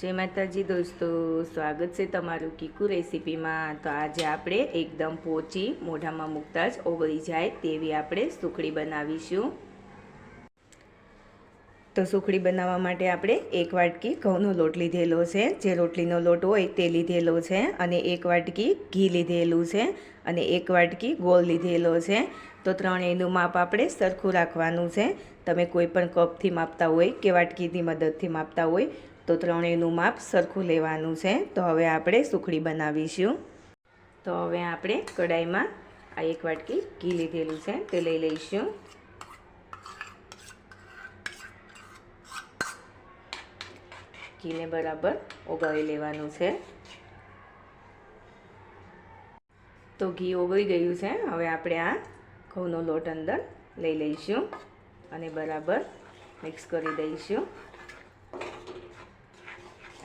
જય માતાજી દોસ્તો, સ્વાગત છે તમારું કીકુ રેસીપીમાં. તો આજે આપણે એકદમ પોચી, મોઢામાં મૂકતા જ ઓગળી જાય તેવી આપણે સુખડી બનાવીશું. તો સુખડી બનાવવા માટે આપણે એક વાટકી ઘઉંનો લોટ લીધેલો છે. જે રોટલીનો લોટ હોય તે લીધેલો છે અને એક વાટકી ઘી લીધેલું છે અને એક વાટકી ગોળ લીધેલો છે. તો ત્રણેયનું માપ આપણે સરખું રાખવાનું છે. તમે કોઈ પણ કપથી માપતા હોય કે વાટકીની મદદથી માપતા હોય તો ત્રણેયનું માપ સરખું લેવાનું છે. તો હવે આપણે સુખડી બનાવીશું. તો હવે આપણે કડાઈમાં આ એક વાટકી ઘી લીધેલું છે, તે લઈ લઈશું. ઘીને બરાબર ઓગાળી લેવાનું છે. તો ઘી ઓગળી ગયું છે, હવે આપણે આ ઘઉંનો લોટ અંદર લઈ લઈશું અને બરાબર મિક્સ કરી દઈશું.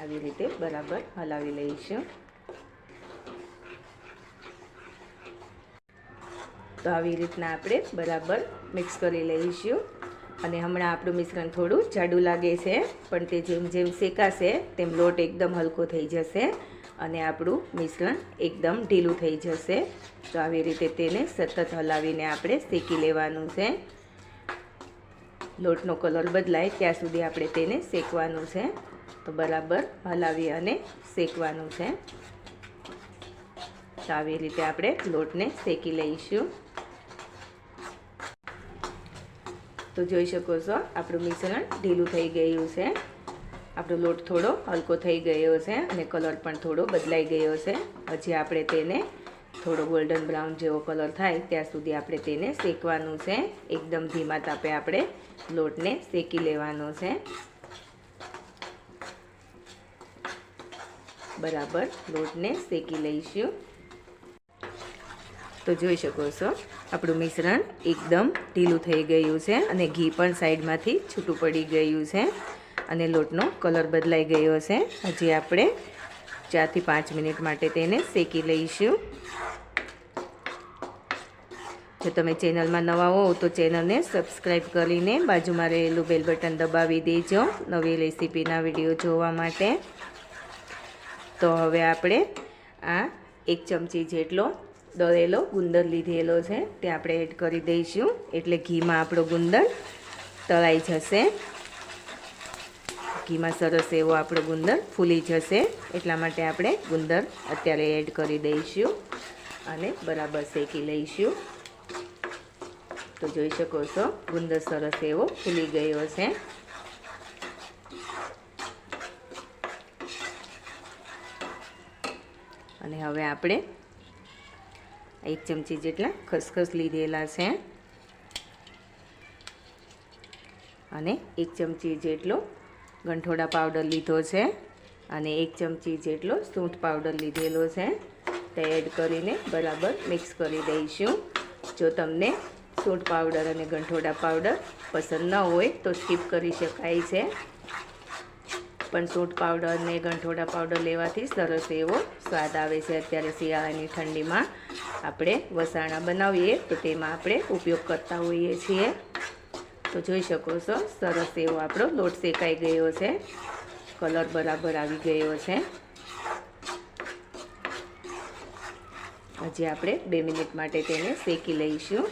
આવી રીતે બરાબર હલાવી લઈશું. તો આવી રીતના આપણે બરાબર મિક્સ કરી લઈશું. અને હમણાં આપણું મિશ્રણ થોડું જાડું લાગે છે, પણ તે જેમ જેમ શેકાશે, તેમ લોટ એકદમ હલકો થઈ જશે અને આપણું મિશ્રણ એકદમ ઢીલું થઈ જશે. તો આવી રીતે તેને સતત હલાવીને આપણે શેકી લેવાનું છે. લોટનો કલર બદલાય ત્યાં સુધી આપણે તેને શેકવાનું છે. તો બરાબર હલાવી અને શેકવાનું છે. તો આવી રીતે આપણે લોટને શેકી લઈશું. તો જોઈ શકો છો, આપણું મિશ્રણ ઢીલું થઈ ગયું છે. આપણો લોટ થોડો હલકો થઈ ગયો છે અને કલર પણ થોડો બદલાઈ ગયો છે. હજી આપણે તેને થોડો ગોલ્ડન બ્રાઉન જેવો કલર થાય, ત્યાં સુધી આપણે તેને શેકવાનું છે. એકદમ ધીમા તાપે આપણે લોટને શેકી લેવાનો છે. બરાબર, લોટને શેકી લઈશું. તો જોઈ શકો છો, આપણું મિશ્રણ એકદમ ઢીલું થઈ ગયું છે અને ઘી પણ સાઈડમાંથી છૂટું પડી ગયું છે અને લોટનો કલર બદલાઈ ગયો છે. હજી આપણે ચારથી પાંચ મિનિટ માટે તેને શેકી લઈશું. જો તમે ચેનલમાં નવા હો તો ચેનલને સબસ્ક્રાઈબ કરીને બાજુમાં રહેલું બેલ બટન દબાવી દેજો નવી રેસીપીના વીડિયો જોવા માટે. તો હવે આપણે આ એક ચમચી જેટલો દળેલો ગુંદર લીધેલો છે તે આપણે એડ કરી દઈશું. એટલે ઘીમાં આપણો ગુંદર તળાઈ જશે. ઘીમાં સરસ એવો આપણો ગુંદર ફૂલી જશે. એટલા માટે આપણે ગુંદર અત્યારે એડ કરી દઈશું અને બરાબર શેકી લઈશું. તો જોઈ શકો છો. ગુંદર સરસ એવો ફૂલી ગયો છે. અને હવે આપણે એક ચમચી જેટલા ખસખસ લીધેલા છે. અને એક ચમચી જેટલો ગંઠોડા પાવડર લીધો છે. અને એક ચમચી જેટલો સૂંઠ પાવડર લીધેલો છે. તે એડ કરીને બરાબર મિક્સ કરી દઈશું. જો તમને સૂંઠ પાવડર અને ગંઠોડા પાવડર પસંદ ન હોય તો સ્કીપ કરી શકાય છે. પણ સોટ પાવડર અને ગંઠોડા પાવડર લેવાથી સરસ એવો સ્વાદ આવે છે. અત્યારે શિયાળાની ઠંડીમાં આપણે વસાણા બનાવીએ તો તેમાં આપણે ઉપયોગ કરતા હોઈએ છીએ. તો જોઈ શકો છો, સરસ એવો આપણો લોટ શેકાઈ ગયો છે. કલર બરાબર આવી ગયો છે. હજી આપણે બે મિનિટ માટે તેને શેકી લઈશું.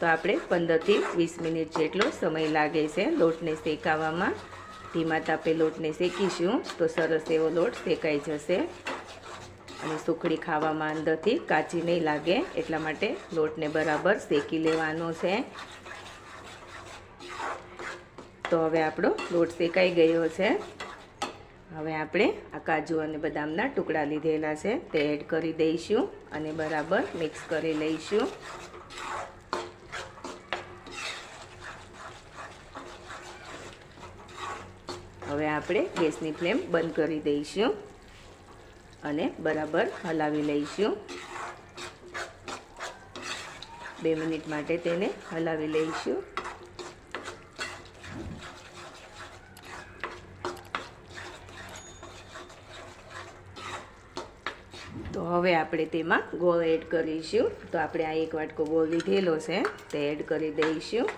તો આપણે પંદરથી વીસ મિનિટ જેટલો સમય લાગે છે લોટને શેકાવામાં. ધીમા તાપે લોટને શેકીશું તો સરસ એવો લોટ શેકાઈ જશે. અને સુખડી ખાવામાં અંદરથી કાચી નહીં લાગે એટલા માટે લોટને બરાબર શેકી લેવાનો છે. તો હવે આપણો લોટ શેકાઈ ગયો છે. હવે આપણે આ કાજુ અને બદામના ટુકડા લીધેલા છે તે એડ કરી દઈશું અને બરાબર મિક્સ કરી લઈશું. હવે આપણે ગેસની ફ્લેમ બંધ કરી દઈશું અને બરાબર હલાવી લઈશું. બે મિનિટ માટે તેને હલાવી લઈશું. તો હવે આપણે તેમાં ગોળ એડ કરીશું. તો આપણે આ એક વાટકો ગોળ લીધેલો છે, તે એડ કરી દઈશું.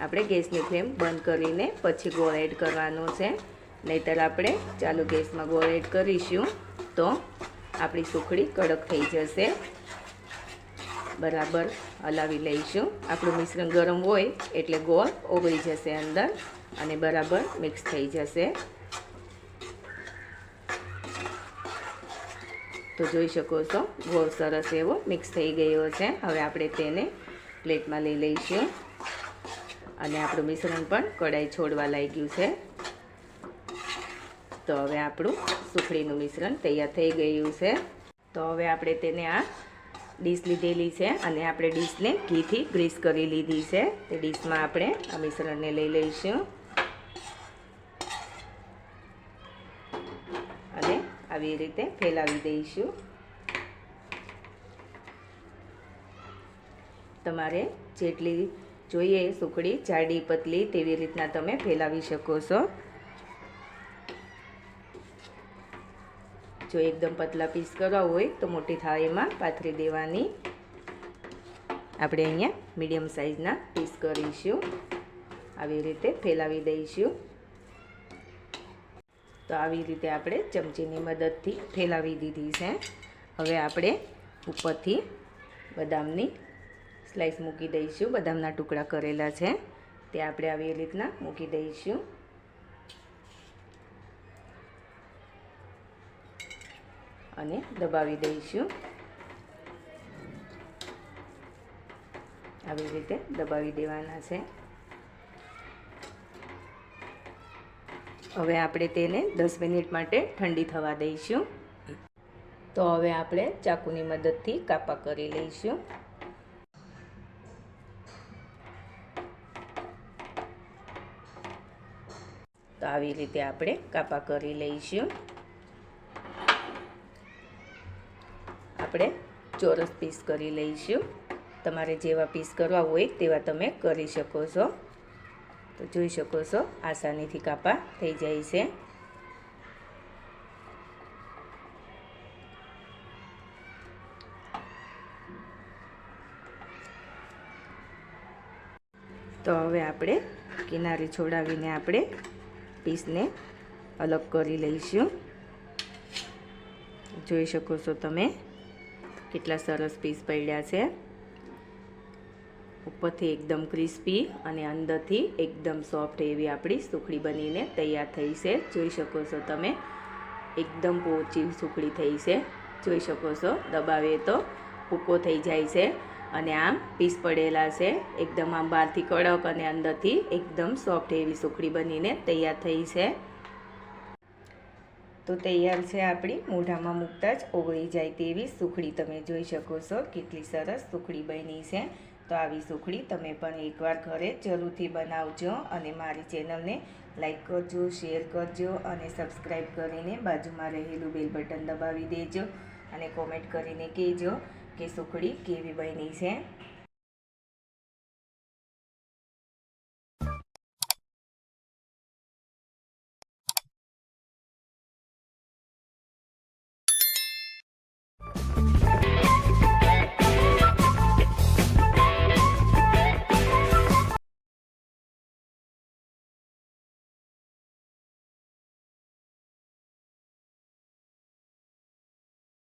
આપણે ગેસની ફ્લેમ બંધ કરીને પછી ગોળ એડ કરવાનો છે. નહીતર આપણે ચાલુ ગેસમાં ગોળ એડ કરીશું તો આપણી સુખડી કડક થઈ જશે. બરાબર હલાવી લઈશું. આપણું મિશ્રણ ગરમ હોય એટલે ગોળ ઓગળી જશે અંદર અને બરાબર મિક્સ થઈ જશે. તો જોઈ શકો છો, ગોળ સરસ એવો મિક્સ થઈ ગયો છે. હવે આપણે તેને પ્લેટમાં લઈ લઈશું. અને આપણું મિશ્રણ પણ કઢાઈ છોડવા લાગ્યું છે. તો હવે આપણું સુખડીનું મિશ્રણ તૈયાર થઈ ગયું છે. તો હવે આપણે તેને આ ડીશ લીધેલી છે અને આપણે ડીશને ઘીથી ગ્રીસ કરી લીધી છે. તે ડીશમાં આપણે આ મિશ્રણને લઈ લઈશું. અને આવી રીતે ફેલાવી દઈશું. તમારે જેટલી જોઈએ સુખડી, જાડી, પતલી તેવી રીતના તમે ફેલાવી શકો છો. જો એકદમ પતલા પીસ કરવા હોય તો મોટી થાળીમાં પાથરી દેવાની. આપણે અહીંયા મીડિયમ સાઇઝના પીસ કરીશું. આવી રીતે ફેલાવી દઈશું. તો આવી રીતે આપણે ચમચીની મદદથી ફેલાવી દીધી છે. હવે આપણે ઉપરથી બદામની સ્લાઈસ મૂકી દઈશું. બદામના ટુકડા કરેલા છે. તે આપણે આવી રીતના મૂકી દઈશું. અને દબાવી દઈશું. આવી રીતે દબાવી દેવાના છે. હવે આપણે તેને દસ મિનિટ માટે ઠંડી થવા દઈશું. તો હવે આપણે ચાકુની મદદથી કાપા કરી લઈશું. તો આવી રીતે આપણે કાપા કરી લઈશું. આપણે ચોરસ પીસ કરી લઈશું. તમારે જેવા પીસ કરવા હોય તેવા તમે કરી શકો છો. તો જોઈ શકો છો, આસાનીથી કાપા થઈ જાય છે. તો હવે આપણે કિનારી છોડાવીને આપણે પીસને અલગ કરી લઈશું. જોઈ શકો છો તમે કેટલા સરસ પીસ પડ્યા છે. ઉપરથી એકદમ ક્રિસ્પી અને અંદરથી એકદમ સોફ્ટ એવી આપણી સુખડી બનીને તૈયાર થઈ છે. જોઈ શકો છો તમે એકદમ પોચી સુખડી થઈ છે. જોઈ શકો છો, દબાવે તો ભૂકો થઈ જાય છે. અને આમ પીસ પડેલા છે. એકદમ આમ બહારથી કડક અને અંદરથી એકદમ સોફ્ટ એવી સુખડી બનીને તૈયાર થઈ છે. તો તૈયાર છે આપણી મોઢામાં મૂકતા જ ઓગળી જાય તેવી સુખડી. તમે જોઈ શકો છો કેટલી સરસ સુખડી બની છે. તો આવી સુખડી તમે પણ એકવાર ઘરે જરૂરથી બનાવજો અને મારી ચેનલને લાઇક કરજો, શેર કરજો અને સબસ્ક્રાઈબ કરીને બાજુમાં રહેલું બેલ બટન દબાવી દેજો અને કોમેન્ટ કરીને કહેજો. કે સુખડી કેવી બની છે.